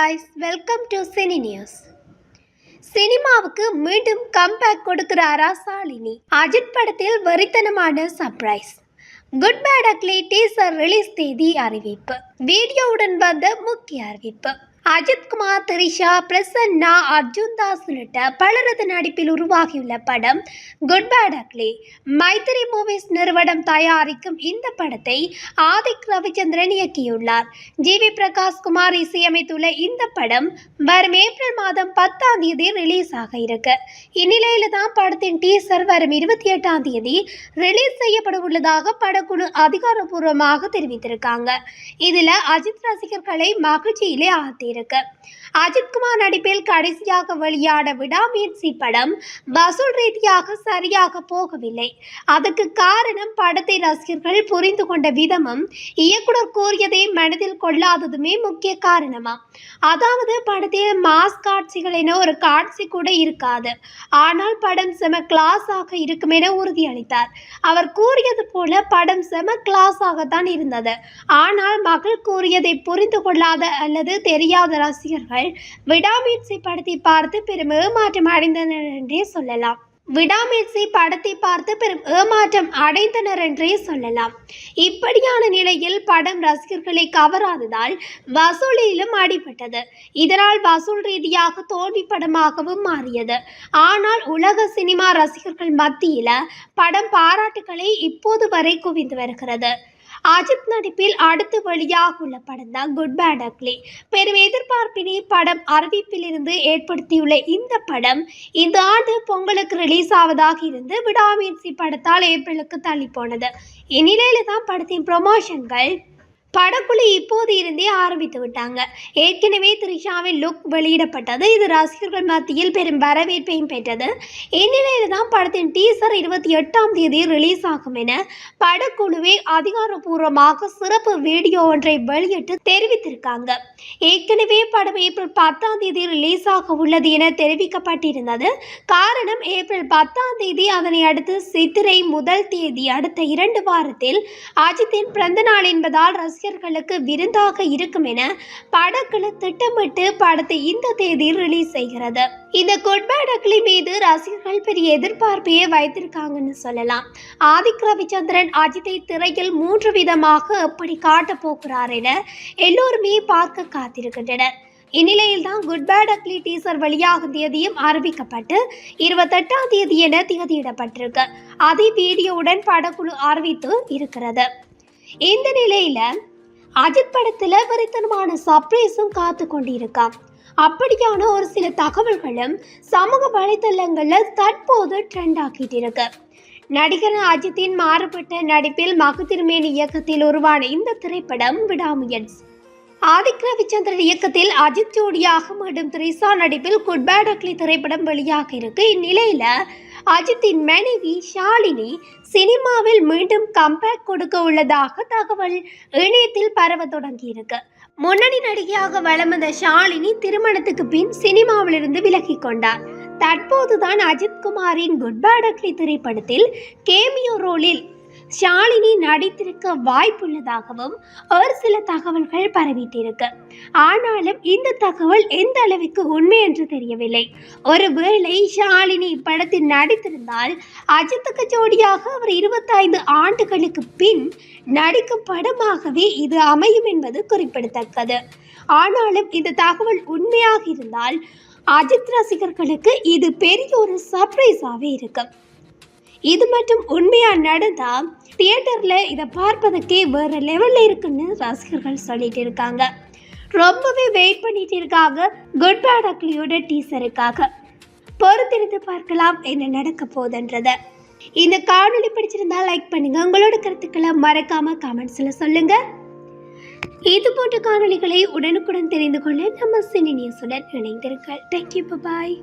Guys welcome to cine news சினிமாவுக்கு மீண்டும் comeback கொடுக்கிறாரா சாலினி அஜித் படத்தில் வெறித்தனமான surprise good bad ugly teaser release தேதி அறிவிப்பு. வீடியோவுடன் வந்த முக்கிய அறிவிப்பு. அஜித்குமார் திரிஷா பிரசன்னா அர்ஜுன் தாஸ் உள்ளிட்ட பலரது நடிப்பில் உருவாகியுள்ள படம் good bad ugly Mythri Movies நிறுவனம் தயாரிக்கும் இந்த படத்தை ஆதிக் ரவிச்சந்திரன் இயக்கியுள்ளார். ஜி. வி. பிரகாஷ் குமார் இசையமைத்துள்ள இந்த படம் வரும் ஏப்ரல் மாதம் பத்தாம் தேதி ரிலீஸ் ஆக இருக்கு. இந்நிலையில தான் படத்தின் டீசர் வரும் இருபத்தி எட்டாம் தேதி ரிலீஸ் செய்யப்பட உள்ளதாக படக்குழு அதிகாரப்பூர்வமாக தெரிவித்திருக்காங்க. இதுல அஜித் ரசிகர்களை மகிழ்ச்சியிலே இருக்கு. அஜித்குமார் நடிப்பில் கடைசியாக வெளியான விடாமுயற்சி படம் வசூல் ரீதியாக சரியாக போகவில்லை. அதுக்கு காரணம் படத்தை ரசிகர்கள் புரிந்து கொண்ட விதமும் இயக்குனர் கூறியதை மனதில் கொள்ளாததுமே முக்கிய காரணமா? அதாவது படத்தில் மாஸ் காட்சிகள் என ஒரு காட்சி கூட இருக்காது. ஆனால் படம் செம கிளாஸாக இருக்கும் என உறுதியளித்தார். அவர் கூறியது போல படம் செம கிளாஸாகத்தான் இருந்தது. ஆனால் மகள் கூறியதை புரிந்து கொள்ளாத அல்லது தெரியாத ரசிகர்கள் விடாமுயற்சி படத்தை பார்த்து பெரும் ஏமாற்றம் அடைந்தனர் என்றே சொல்லலாம். விடாமுயற்சி படத்தை பார்த்து பெரும் ஏமாற்றம் அடைந்தனர் என்றே சொல்லலாம். இப்படியான நிலையில் படம் ரசிகர்களை கவராததால் வசூலிலும் அடிபட்டது. இதனால் வசூல் ரீதியாக தோல்வி படமாகவும் மாறியது. ஆனால் உலக சினிமா ரசிகர்கள் மத்தியில் படம் பாராட்டுகளை இப்போது வரை குவிந்து வருகிறது. அஜித் நடிப்பில் அடுத்து வெளியாக உள்ள படம் தான் குட் பேட் அக்லி பெரும் எதிர்பார்ப்பினை படம் அறிவிப்பிலிருந்து ஏற்படுத்தியுள்ள இந்த படம் இந்த ஆண்டு பொங்கலுக்கு ரிலீஸ் ஆவதாக இருந்து விடாமுயற்சி படத்தால் ஏப்ரலுக்கு தள்ளி போனது. இந்நிலையில தான் படத்தின் ப்ரொமோஷன்கள் படக்குழு இப்போது இருந்தே ஆரம்பித்து விட்டாங்க. ஏற்கனவே த்ரிஷாவின் லுக் வெளியிடப்பட்டது. இது ரசிகர்கள் மத்தியில் பெரும் வரவேற்பையும் பெற்றது. இந்நிலையில் தான் படத்தின் டீசர் இருபத்தி எட்டாம் தேதி ரிலீஸ் ஆகும் என படக்குழுவே அதிகாரப்பூர்வமாக சிறப்பு வீடியோ ஒன்றை வெளியிட்டு தெரிவித்திருக்காங்க. ஏற்கனவே படம் ஏப்ரல் பத்தாம் தேதி ரிலீஸ் ஆக உள்ளது என தெரிவிக்கப்பட்டிருந்தது. காரணம் ஏப்ரல் பத்தாம் தேதி அதனை அடுத்து சித்திரை முதல் தேதி அடுத்த இரண்டு வாரத்தில் அஜித்தின் பிறந்த நாள் என்பதால் ரசிகர்களுக்கு விருந்தாக இருக்கும் என படக்குழு திட்டமிட்டு படத்தை இந்த தேதி ரிலீஸ் செய்கிறது. இந்த குட் அக்லி மீது ரசிகர்கள் பெரிய எதிர்பார்ப்பையே வைத்திருக்காங்கன்னு சொல்லலாம். ஆதிக் ரவிச்சந்திரன் அஜித்தை திரையில் மூன்று விதமாக எப்படி காட்டப் போகிறார் என எல்லோருமே பார்க்க காத்திருக்கின்றனர். இந்நிலையில் தான் குட் பேட் அக்லி டீசர் வெளியாகும் தேதியும் அறிவிக்கப்பட்டு இருபத்தெட்டாம் தேதி என தேதியிடப்பட்டிருக்கு அதை வீடியோவுடன் படக்குழு அறிவித்து இருக்கிறது. இந்த நிலையில அஜித் படத்தில் வெறித்தனமான சர்ப்ரைஸும் காத்து கொண்டிருக்கான் அப்படியான ஒரு சில தகவல்களும் சமூக வலைத்தளங்களில் தற்போது ட்ரெண்ட் ஆக்கிட்டு இருக்கு. நடிகர் அஜித்தின் மாறுபட்ட நடிப்பில் மகத்திருமேன் இயக்கத்தில் உருவான இந்த திரைப்படம் விடாமுயன்ஸ் ஆதிக் ரவிச்சந்திரன் இயக்கத்தில் அஜித் ஜோடியாக மற்றும் த்ரிஷா நடிப்பில் குட்பேட் அக்லி திரைப்படம் வெளியாக இருக்கு. இந்நிலையில அஜித்தின் மனைவி ஷாலினி சினிமாவில் மீண்டும் கம்பேக் கொடுக்க உள்ளதாக தகவல் இணையத்தில் பரவ தொடங்கியிருக்கு முன்னணி நடிகையாக வளம் வந்த ஷாலினி திருமணத்துக்கு பின் சினிமாவிலிருந்து விலகி கொண்டார். தற்போதுதான் அஜித் குமாரின் குட் பேட் அக்லி திரைப்படத்தில் கேமியோ ரோலில் ஷாலினி நடித்திருக்க வாய்ப்புள்ளதாகவும் ஒரு சில தகவல்கள் பரவிட்டிருக்கு. ஆனாலும் இந்த தகவல் எந்த அளவுக்கு உண்மை என்று தெரியவில்லை. ஒருவேளை ஷாலினி இப்படத்தில் நடித்திருந்தால் அஜித்துக்கு ஜோடியாக அவர் இருபத்தைந்து ஆண்டுகளுக்கு பின் நடிக்கும் படமாகவே இது அமையும் என்பது குறிப்பிடத்தக்கது. ஆனாலும் இந்த தகவல் உண்மையாக இருந்தால் அஜித் ரசிகர்களுக்கு இது பெரிய ஒரு சர்ப்ரைஸாகவே இருக்கும். இது மட்டும் உண்மையாக நடந்தா தியேட்டரில் இதை பார்ப்பதற்கே வேறு லெவலில் இருக்குன்னு ரசிகர்கள் சொல்லிட்டு இருக்காங்க. ரொம்பவே வெயிட் பண்ணிட்டு இருக்காங்க குட் பேட் அக்லியோட டீசருக்காக பொறுத்திருந்து பார்க்கலாம் என்ன நடக்க போகுதுன்றத. இந்த காணொளி பிடிச்சிருந்தா லைக் பண்ணுங்க. உங்களோட கருத்துக்களை மறக்காம கமெண்ட்ஸில் சொல்லுங்க. இது போன்ற காணொளிகளை உடனுக்குடன் தெரிந்து கொள்ள நம்ம சினி நியூஸுடன் இணைந்திருங்கள். Thank you bye